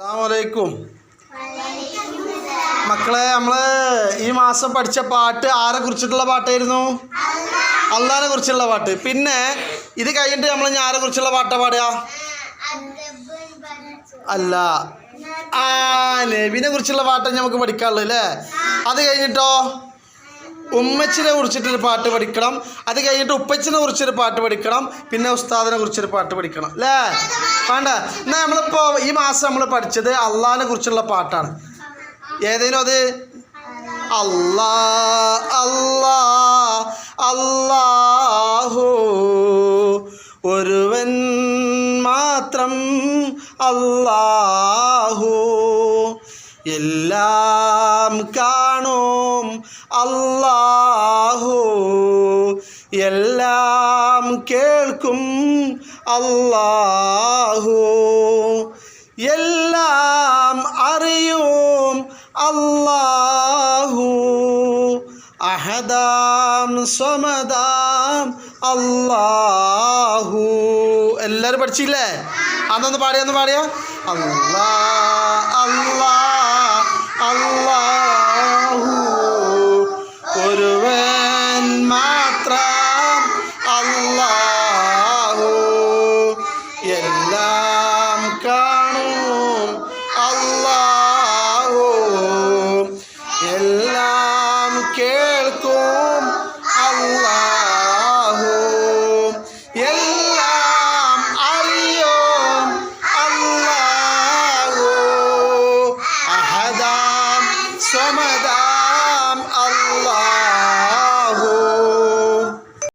അസ്സാമലൈക്കും മക്കളെ നമ്മൾ ഈ മാസം പഠിച്ച പാട്ട് ആരെ കുറിച്ചിട്ടുള്ള പാട്ടായിരുന്നു? അള്ളാനെ. കുറിച്ചുള്ള പാട്ട്. പിന്നെ ഇത് കഴിഞ്ഞിട്ട് നമ്മൾ ഇനി ആരെ കുറിച്ചുള്ള പാട്ടാ പാടുക? അല്ല ആ നബിനെ കുറിച്ചുള്ള പാട്ട് നമുക്ക് പഠിക്കാനുള്ളൂ അല്ലേ? അത് കഴിഞ്ഞിട്ടോ? ഉമ്മച്ചിനെ കുറിച്ചിട്ടൊരു പാട്ട് പഠിക്കണം. അത് കഴിഞ്ഞിട്ട് ഉപ്പച്ചിനെ കുറിച്ചൊരു പാട്ട് പഠിക്കണം. പിന്നെ ഉസ്താദിനെ കുറിച്ചൊരു പാട്ട് പഠിക്കണം. അല്ലേ വേണ്ട. എന്നാ നമ്മളിപ്പോൾ ഈ മാസം നമ്മൾ പഠിച്ചത് അള്ളാഹിനെ കുറിച്ചുള്ള പാട്ടാണ്. ഏതെങ്കിലും അത്? അല്ലാ അല്ലാ അല്ലാഹു. ഒരുവൻ മാത്രം അല്ലാഹു. എല്ലാം കാണും അല്ലാഹു. എല്ലാം കേൾക്കും അല്ലാഹു. എല്ലാം അറിയും അല്ലാഹു. അഹദാം സ്വമദാം അല്ലാഹു. എല്ലാവരും പഠിച്ചില്ലേ? അന്നൊന്ന് പാടിയ ഒന്ന് പാടിയ. അല്ലാ so much.